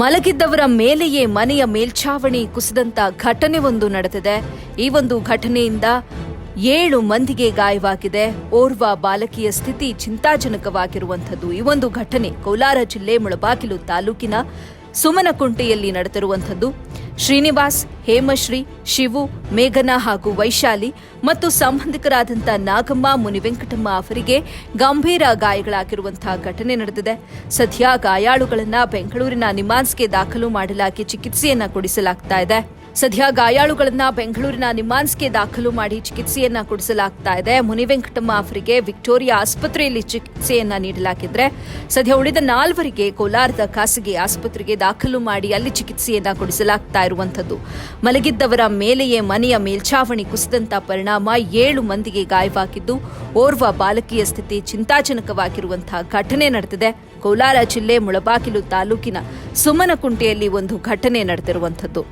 ಮಲಗಿದ್ದವರ ಮೇಲೆಯೇ ಮನೆಯ ಮೇಲ್ಛಾವಣಿ ಕುಸಿದಂತ ಘಟನೆ ಒಂದು ನಡೆದಿದೆ. ಈ ಒಂದು ಘಟನೆಯಿಂದ ಏಳು ಮಂದಿಗೆ ಗಾಯವಾಗಿದೆ. ಓರ್ವ ಬಾಲಕಿಯ ಸ್ಥಿತಿ ಚಿಂತಾಜನಕವಾಗಿರುವಂಥದ್ದು. ಈ ಒಂದು ಘಟನೆ ಕೋಲಾರ ಜಿಲ್ಲೆ ಮುಳಬಾಗಿಲು ತಾಲೂಕಿನ ಸುಮನಕುಂಟೆಯಲ್ಲಿ ನಡೆದಿರುವಂಥದ್ದು. ಶ್ರೀನಿವಾಸ್, ಹೇಮಶ್ರೀ, ಶಿವು, ಮೇಘನಾ ಹಾಗೂ ವೈಶಾಲಿ ಮತ್ತು ಸಂಬಂಧಿಕರಾದಂಥ ನಾಗಮ್ಮ, ಮುನಿವೆಂಕಟಮ್ಮ ಅವರಿಗೆ ಗಂಭೀರ ಗಾಯಗಳಾಗಿರುವಂತಹ ಘಟನೆ ನಡೆದಿದೆ. ಸದ್ಯ ಗಾಯಾಳುಗಳನ್ನು ಬೆಂಗಳೂರಿನ ನಿಮಾನ್ಸ್ಗೆ ದಾಖಲು ಮಾಡಲಾಗಿ ಚಿಕಿತ್ಸೆಯನ್ನು ಕೊಡಿಸಲಾಗ್ತಾ ಇದೆ. ಸದ್ಯ ಗಾಯಾಳುಗಳನ್ನ ಬೆಂಗಳೂರಿನ ನಿಮಾನ್ಸ್ಗೆ ದಾಖಲು ಮಾಡಿ ಚಿಕಿತ್ಸೆಯನ್ನ ಕೊಡಿಸಲಾಗ್ತಾ ಇದೆ. ಮುನಿವೆಂಕಟಮ್ಮ ಅವರಿಗೆ ವಿಕ್ಟೋರಿಯಾ ಆಸ್ಪತ್ರೆಯಲ್ಲಿ ಚಿಕಿತ್ಸೆಯನ್ನ ನೀಡಲಾಗಿದ್ರೆ ಸದ್ಯ ಉಳಿದ ನಾಲ್ವರಿಗೆ ಕೋಲಾರದ ಖಾಸಗಿ ಆಸ್ಪತ್ರೆಗೆ ದಾಖಲು ಮಾಡಿ ಅಲ್ಲಿ ಚಿಕಿತ್ಸೆಯನ್ನ ಕೊಡಿಸಲಾಗ್ತಾ ಇರುವಂಥದ್ದು. ಮಲಗಿದ್ದವರ ಮೇಲೆಯೇ ಮನೆಯ ಮೇಲ್ಛಾವಣಿ ಕುಸಿದಂತ ಪರಿಣಾಮ ಏಳು ಮಂದಿಗೆ ಗಾಯವಾಗಿದ್ದು, ಓರ್ವ ಬಾಲಕಿಯ ಸ್ಥಿತಿ ಚಿಂತಾಜನಕವಾಗಿರುವಂತಹ ಘಟನೆ ನಡೆದಿದೆ. ಕೋಲಾರ ಜಿಲ್ಲೆ ಮುಳಬಾಗಿಲು ತಾಲೂಕಿನ ಸುಮನಕುಂಟೆಯಲ್ಲಿ ಒಂದು ಘಟನೆ ನಡೆದಿರುವಂಥದ್ದು.